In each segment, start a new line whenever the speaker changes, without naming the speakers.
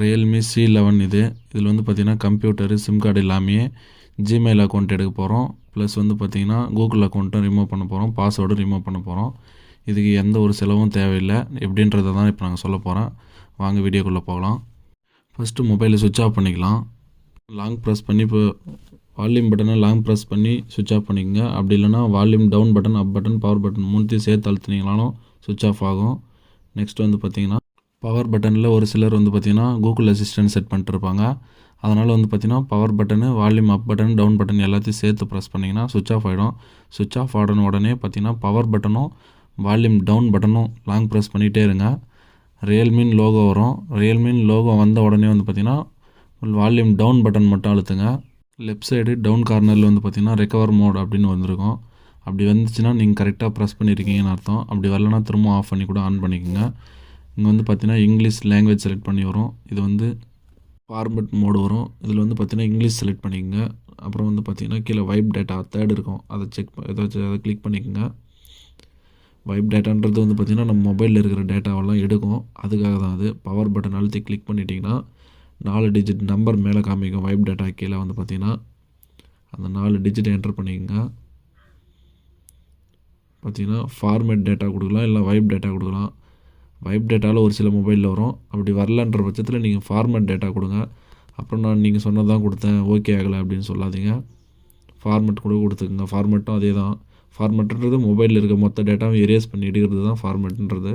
Realme C eleven இது. இதில் வந்து பார்த்திங்கன்னா கம்ப்யூட்டரு சிம் கார்டு எல்லாமே ஜிமெயில் அக்கௌண்ட் எடுக்க போகிறோம் ப்ளஸ் வந்து பார்த்திங்கன்னா கூகுள் அக்கௌண்ட்டும் ரிமூவ் பண்ண போகிறோம் பாஸ்வேர்டும் ரிமூவ் பண்ண போகிறோம் இதுக்கு எந்த ஒரு செலவும் தேவையில்லை. எப்படின்றத தான் இப்போ நாங்கள் சொல்ல போகிறோம் வாங்க வீடியோக்குள்ளே போகலாம். ஃபஸ்ட்டு மொபைலை சுவிட்ச் ஆஃப் பண்ணிக்கலாம். லாங் ப்ரெஸ் பண்ணி இப்போ வால்யூம் பட்டனை லாங் ப்ரெஸ் பண்ணி சுவிட்ச் ஆஃப் பண்ணிக்கோங்க. அப்படி இல்லைனா volume down button up button power button மூணுத்தையும் சேர்த்து அழுத்துனீங்களாலும் சுவிட்ச் ஆஃப் ஆகும். நெக்ஸ்ட் வந்து பார்த்திங்கன்னா பவர் பட்டனில் ஒரு சிலர் வந்து பார்த்திங்கன்னா கூகுள் அசிஸ்டன்ட் செட் பண்ணிட்டு இருப்பாங்க அதனால் வந்து பார்த்திங்கன்னா power button volume up button down button எல்லாத்தையும் சேர்த்து ப்ரெஸ் பண்ணிங்கன்னா சுவிட்ச் ஆஃப் ஆகிடும் சுவிட்ச் ஆஃப் ஆடன உடனே பார்த்திங்கன்னா பவர் பட்டனும் வால்யூம் டவுன் பட்டனும் லாங் ப்ரெஸ் பண்ணிகிட்டே இருங்க. ரியல்மின் லோகோ வரும். ரியல்மின் லோகோ வந்த உடனே வந்து பார்த்திங்கன்னா வால்யூம் டவுன் பட்டன் மட்டும் அழுத்துங்க. லெஃப்ட் சைடு டவுன் கார்னரில் வந்து பார்த்திங்கன்னா ரெக்கவர் மோட் அப்படின்னு வந்திருக்கும். அப்படி வந்துச்சுன்னா நீங்கள் கரெக்டாக ப்ரெஸ் பண்ணியிருக்கீங்கன்னு அர்த்தம். அப்படி வரலன்னா திரும்ப ஆஃப் பண்ணி கூட ஆன் பண்ணிக்கோங்க. இங்கே வந்து பார்த்தீங்கன்னா இங்கிலீஷ் லாங்குவேஜ் செலக்ட் பண்ணி வரும். இது வந்து ஃபார்மெட் மோடு வரும். இதில் வந்து பார்த்தீங்கன்னா இங்கிலீஷ் செலக்ட் பண்ணிக்கோங்க. அப்புறம் வந்து பார்த்தீங்கன்னா கீழே வைப் டேட்டா தேர்ட் இருக்கும். அதை செக் ஏதாச்சும் அதை கிளிக் பண்ணிக்கோங்க. வைப் டேட்டான்றது வந்து பார்த்திங்கன்னா நம்ம மொபைலில் இருக்கிற டேட்டாவெல்லாம் எடுக்கும். அதுக்காக தான் அது. பவர் பட்டன் அழுத்தி கிளிக் பண்ணிட்டிங்கன்னா நாலு டிஜிட் நம்பர் மேலே காமிக்கும். வைப் டேட்டா கீழே வந்து பார்த்திங்கன்னா அந்த நாலு டிஜிட் என்டர் பண்ணிக்கோங்க. பார்த்தீங்கன்னா ஃபார்மேட் டேட்டா கொடுக்கலாம். இல்லை வைப் டேட்டா கொடுக்கலாம். வைப் டேட்டாவில் ஒரு சில மொபைலில் வரும். அப்படி வரலன்ற பட்சத்தில் நீங்கள் ஃபார்மேட் டேட்டா கொடுங்க. அப்புறம் நான் நீங்கள் சொன்னதான் கொடுத்தேன். ஓகே ஆகலை அப்படின்னு சொல்லாதீங்க. ஃபார்மேட் கூட கொடுத்துக்குங்க. ஃபார்மேட்டும் அதே தான் ஃபார்மேட்டுன்றது மொபைலில் இருக்க மொத்த டேட்டாவும் எரேஸ் பண்ணி எடுக்கிறது தான் ஃபார்மேட்டுன்றது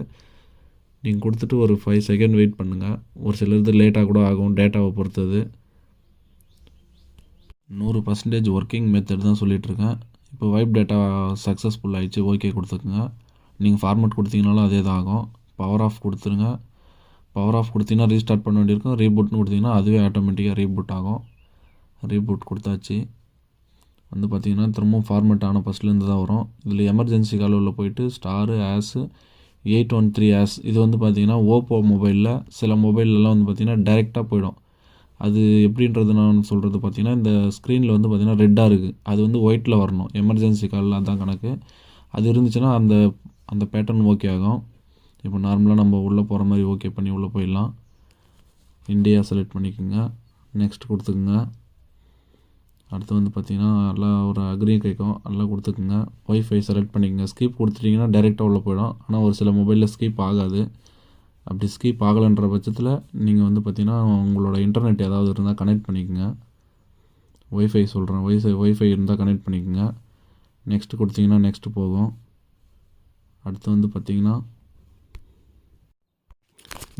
நீங்கள் கொடுத்துட்டு ஒரு ஃபைவ் செகண்ட் வெயிட் பண்ணுங்கள் ஒரு சிலது லேட்டாக கூட ஆகும் டேட்டாவை பொறுத்தது நூறு பர்சன்டேஜ் ஒர்க்கிங் மெத்தட் தான் சொல்லிகிட்ருக்கேன் இப்போ வைப் டேட்டா சக்ஸஸ்ஃபுல் ஆகிடுச்சு ஓகே கொடுத்துக்குங்க. நீங்கள் ஃபார்மேட் கொடுத்தீங்கனாலும் அதே தான் ஆகும். பவர் ஆஃப் கொடுத்துருங்க. பவர் ஆஃப் கொடுத்தீங்கன்னா ரீஸ்டார்ட் பண்ண வேண்டியிருக்கும். ரீபூட்னு கொடுத்தீங்கன்னா அதுவே ஆட்டோமேட்டிக்காக ரீபூட் ஆகும். ரீபூட் கொடுத்தாச்சு. வந்து பார்த்திங்கன்னா திரும்பவும் ஃபார்மேட் ஆன ஃபஸ்ட்லேருந்து தான் வரும். இதில் எமர்ஜென்சி காலில் போயிட்டு star hash eight one three hash இது வந்து பார்த்திங்கன்னா ஓப்போ மொபைலில் சில மொபைல்லலாம் வந்து பார்த்திங்கன்னா டைரெக்டாக போயிடும். அது எப்படின்றது நான் சொல்கிறது பார்த்திங்கன்னா இந்த ஸ்க்ரீனில் வந்து பார்த்திங்கன்னா ரெட்டாக இருக்குது அது வந்து ஒயிட்டில் வரணும். எமர்ஜென்சி காலில் அதான் கணக்கு. அது இருந்துச்சுன்னா அந்த அந்த பேட்டர்ன் ஓகே ஆகும். இப்போ நார்மலாக நம்ம உள்ளே போகிற மாதிரி ஓகே பண்ணி உள்ளே போயிடலாம். இந்தியா செலக்ட் பண்ணிக்கோங்க. நெக்ஸ்ட் கொடுத்துக்குங்க. அடுத்து வந்து பார்த்திங்கன்னா நல்லா ஒரு அக்ரி கேட்கும். எல்லாம் கொடுத்துக்குங்க. ஒய்ஃபை செலக்ட் பண்ணிக்கோங்க. ஸ்கிப் கொடுத்துட்டிங்கன்னா டேரெக்டாக உள்ளே போயிடும். ஆனால் ஒரு சில மொபைலில் ஸ்கிப் ஆகாது. அப்படி ஸ்கிப் ஆகலைன்ற பட்சத்தில் நீங்கள் வந்து பார்த்திங்கன்னா உங்களோட இன்டர்நெட் ஏதாவது இருந்தால் கனெக்ட் பண்ணிக்கோங்க. ஒய்ஃபை சொல்கிறேன் ஒய்ஃபை ஒய்ஃபை இருந்தால் கனெக்ட் பண்ணிக்கோங்க. நெக்ஸ்ட்டு கொடுத்தீங்கன்னா நெக்ஸ்ட்டு போகும். அடுத்து வந்து பார்த்திங்கன்னா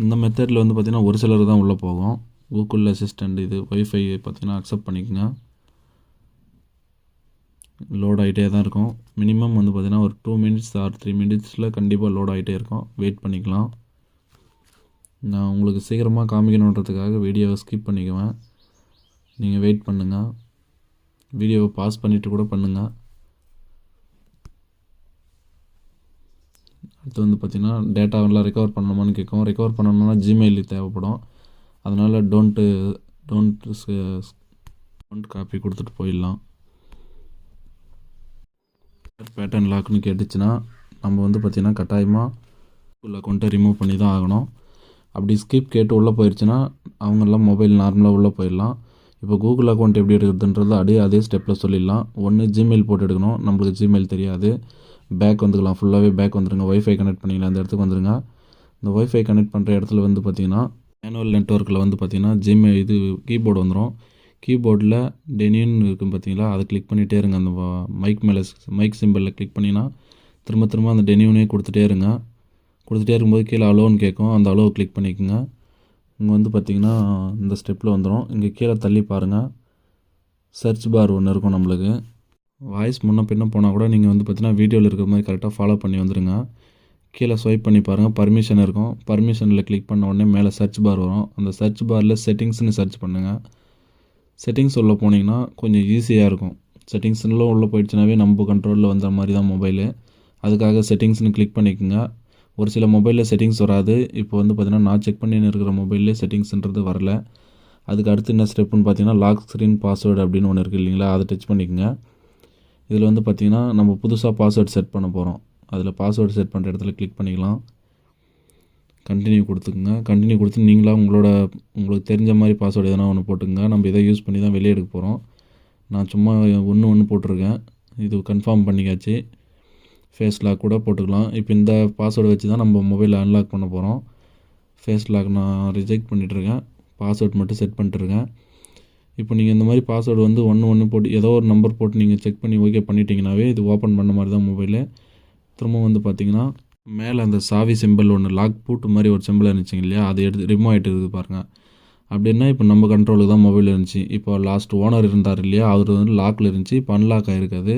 இந்த மெத்தடில் வந்து பார்த்திங்கன்னா ஒரு சிலர் தான் உள்ளே போகும். கூகுள் அசிஸ்டண்ட் இது ஒய்ஃபை பார்த்திங்கன்னா அக்செப்ட் பண்ணிக்கோங்க. லோட் ஆகிட்டே தான் இருக்கும். மினிமம் வந்து பார்த்திங்கன்னா ஒரு டூ மினிட்ஸ் ஆர் த்ரீ மினிட்ஸில் கண்டிப்பாக லோட் ஆகிட்டே இருக்கும். வெயிட் பண்ணிக்கலாம். நான் உங்களுக்கு சீக்கிரமாக காமிக்கணுன்றதுக்காக வீடியோவை ஸ்கிப் பண்ணிக்குவேன். நீங்கள் வெயிட் பண்ணுங்கள் வீடியோவை பாஸ் பண்ணிவிட்டு கூட பண்ணுங்கள் அடுத்து வந்து பார்த்திங்கன்னா டேட்டாவெல்லாம் ரெக்கவர் பண்ணணுமான்னு கேட்கும். ரெக்கவர் பண்ணணும்னா ஜிமெயில் தேவைப்படும். அதனால் டோன்ட்டு டோன்ட் டோன்ட் காப்பி கொடுத்துட்டு போயிடலாம். பேட்டர்ன் லாக்னு கேட்டுச்சுன்னா நம்ம வந்து பார்த்திங்கன்னா கட்டாயமாக கூகுள் அக்கௌண்ட்டை ரிமூவ் பண்ணி தான் ஆகணும். அப்படி ஸ்கிப் கேட்டு உள்ளே போயிடுச்சுன்னா அவங்கெல்லாம் மொபைல் நார்மலாக உள்ளே போயிடலாம். இப்போ கூகுள் அக்கௌண்ட் எப்படி எடுக்கிறதுன்றது அப்படியே அதே ஸ்டெப்பில் சொல்லிடலாம். ஒன்று ஜிமெயில் போட்டு எடுக்கணும். நம்மளுக்கு ஜிமெயில் தெரியாது. பேக் வந்துக்கலாம். ஃபுல்லாகவே பேக் வந்துடுங்க ஒய்ஃபை கனெக்ட் பண்ணிக்கலாம். அந்த இடத்துக்கு வந்துடுங்க இந்த ஒய்ஃபை கனெக்ட் பண்ணுற இடத்துல வந்து பார்த்திங்கன்னா மேனுவல் நெட்ஒர்க்கில் வந்து பார்த்திங்கன்னா ஜிம் இது கீபோர்டு வந்துடும் கீபோர்டில் டெனின்னு இருக்கும் பார்த்தீங்களா அதை கிளிக் பண்ணிகிட்டே இருங்க. அந்த மைக் மேலே மைக் சிம்பிளில் கிளிக் பண்ணிங்கன்னா திரும்ப திரும்ப அந்த டெனியூனே கொடுத்துட்டே இருங்க. கொடுத்துட்டே இருக்கும்போது கீழே அலோன்னு கேட்கும். அந்த அலோவை கிளிக் பண்ணிக்கோங்க. இங்கே வந்து பார்த்திங்கன்னா இந்த ஸ்டெப்பில் வந்துடும் இங்கே கீழே தள்ளி பாருங்கள் சர்ச் பார் ஒன்று இருக்கும் நம்மளுக்கு. வாய்ஸ் முன்ன பின்ன போனால் கூட நீங்கள் வந்து பார்த்தீங்கன்னா வீடியோவில் இருக்கிற மாதிரி கரெக்டாக ஃபாலோ பண்ணி வந்துடுங்க கீழே ஸ்வைப் பண்ணி பாருங்கள் பர்மிஷன் இருக்கும். பர்மிஷனில் கிளிக் பண்ண உடனே மேலே சர்ச் பார் வரும். அந்த சர்ச் பாரில் செட்டிங்ஸ்னு சர்ச் பண்ணுங்கள் செட்டிங்ஸ் உள்ளே போனீங்கன்னா கொஞ்சம் ஈஸியாக இருக்கும். செட்டிங்ஸ்ல உள்ளே போயிடுச்சுனாவே நம்ம கண்ட்ரோலில் வந்த மாதிரி தான் மொபைலு அதுக்காக செட்டிங்ஸ்னு கிளிக் பண்ணிக்கோங்க. ஒரு சில மொபைலில் செட்டிங்ஸ் வராது. இப்போ வந்து பார்த்திங்கன்னா நான் செக் பண்ணின்னு இருக்கிற மொபைல்லே செட்டிங்ஸ்ன்றது வரல. அதுக்கு அடுத்து என்ன ஸ்டெப்புன்னு பார்த்தீங்கன்னா லாக் ஸ்க்ரீன் பாஸ்வேர்டு அப்படின்னு ஒன்று இருக்குது இல்லைங்களா? அதை டச் பண்ணிக்கோங்க. இதில் வந்து பார்த்திங்கன்னா நம்ம புதுசாக பாஸ்வேர்டு செட் பண்ண போகிறோம் அதில் பாஸ்வேர்டு செட் பண்ணுற இடத்துல கிளிக் பண்ணிக்கலாம். கண்டினியூ கொடுத்துக்குங்க. கண்டினியூ கொடுத்து நீங்களாக உங்களோட உங்களுக்கு தெரிஞ்ச மாதிரி பாஸ்வேர்டு எதனா ஒன்று போட்டுக்கோங்க. நம்ம இதை யூஸ் பண்ணி தான் வெளியே எடுக்க போகிறோம் நான் சும்மா ஒன்று ஒன்று போட்டிருக்கேன். இது கன்ஃபார்ம் பண்ணிக்காச்சு ஃபேஸ் லாக் கூட போட்டுக்கலாம். இப்போ இந்த பாஸ்வேர்டு வச்சு தான் நம்ம மொபைலை அன்லாக் பண்ண போகிறோம் ஃபேஸ் லாக் நான் ரிஜெக்ட் பண்ணிகிட்ருக்கேன் பாஸ்வேர்ட் மட்டும் செட் பண்ணிட்டுருக்கேன் இப்போ நீங்கள் இந்த மாதிரி பாஸ்வேர்டு வந்து ஒன்று ஒன்று போட்டு ஏதோ ஒரு நம்பர் போட்டு நீங்கள் செக் பண்ணி ஓகே பண்ணிட்டீங்கனாவே இது ஓப்பன் பண்ண மாதிரி தான் மொபைலு திரும்ப வந்து பார்த்தீங்கன்னா மேலே அந்த சாவி சிம்பிள் ஒன்று லாக் பூட்டு மாதிரி ஒரு சிம்பிள் இருந்துச்சுங்க இல்லையா? அதை எடுத்து ரிமூவ் ஆகிட்டு இருக்குது பாருங்கள் அப்படின்னா இப்போ நம்ம கண்ட்ரோலுக்கு தான் மொபைல் இருந்துச்சு. இப்போ லாஸ்ட் ஓனர் இருந்தார் இல்லையா? அவர் வந்து லாக்கில் இருந்துச்சு. இப்போ அன்லாக் ஆகிருக்காது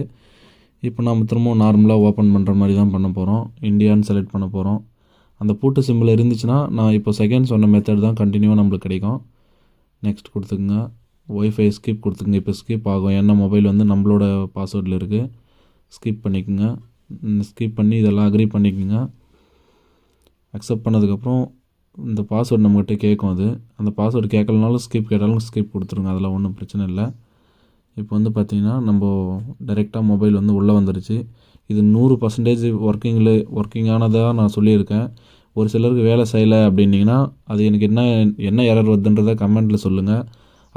இப்போ நம்ம திரும்பவும் நார்மலாக ஓப்பன் பண்ணுற மாதிரி தான் பண்ண போகிறோம் இந்தியான்னு செலக்ட் பண்ண போகிறோம் அந்த பூட்டு சிம்பிள் இருந்துச்சுன்னா நான் இப்போ செகண்ட் சொன்ன மெத்தட் தான் கண்டினியூவாக நம்மளுக்கு கிடைக்கும். நெக்ஸ்ட் கொடுத்துக்குங்க. ஒய்ஃபை ஸ்கிப் கொடுத்துங்க இப்போ ஸ்கிப் ஆகும். ஏன்னா மொபைல் வந்து நம்மளோட பாஸ்வேர்டில் இருக்குது ஸ்கிப் பண்ணிக்கோங்க. ஸ்கிப் பண்ணி இதெல்லாம் அக்ரி பண்ணிக்கோங்க. அக்செப்ட் பண்ணதுக்கப்புறம் இந்த பாஸ்வேர்டு நம்மகிட்ட கேட்கும் அது. அந்த பாஸ்வேர்டு கேட்கலனாலும் ஸ்கிப் கேட்டாலும் ஸ்கிப் கொடுத்துருங்க. அதெல்லாம் ஒன்றும் பிரச்சனை இல்லை. இப்போ வந்து பார்த்திங்கன்னா நம்ம டைரெக்டாக மொபைல் வந்து உள்ளே வந்துருச்சு. இது நூறு பர்சன்டேஜ் ஒர்க்கிங்கில் ஒர்க்கிங் ஆனதாக நான் சொல்லியிருக்கேன். ஒரு சிலருக்கு வேலை செய்யலை அப்படின்னிங்கன்னா அது எனக்கு என்ன என்ன எரர் வருதுன்றதை கமெண்ட்டில் சொல்லுங்கள்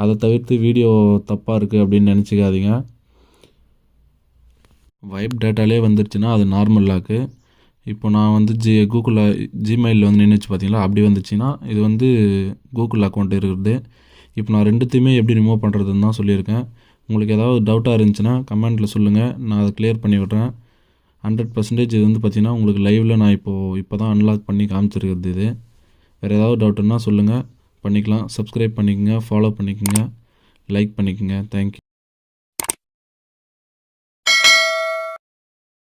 அதை தவிர்த்து வீடியோ தப்பாக இருக்குது அப்படின்னு நினச்சிக்காதீங்க. வைப் டேட்டாலே வந்துருச்சுன்னா அது நார்மல் லாக்கு இப்போ நான் வந்து ஜி கூகுளில் ஜிமெயிலில் வந்து நின்றுச்சு பார்த்தீங்களா அப்படி வந்துச்சுன்னா இது வந்து கூகுள் அக்கௌண்ட் இருக்கிறது. இப்போ நான் ரெண்டுத்தையுமே எப்படி ரிமூவ் பண்ணுறதுன்னு தான் சொல்லியிருக்கேன். உங்களுக்கு ஏதாவது டவுட்டாக இருந்துச்சுன்னா கமெண்ட்டில் சொல்லுங்கள் நான் அதை கிளியர் பண்ணி விட்றேன். ஹண்ட்ரட் பர்சன்டேஜ் இது வந்து பார்த்திங்கன்னா உங்களுக்கு லைவில் நான் இப்போது இப்போ தான் அன்லாக் பண்ணி காமிச்சிருக்கிறது இது. வேறு ஏதாவது டவுட்டுன்னா சொல்லுங்கள் பண்ணிக்கலாம். சப்ஸ்கிரைப் பண்ணிக்கோங்க. ஃபாலோ பண்ணிக்கோங்க. லைக் பண்ணிக்கோங்க. தேங்க்யூ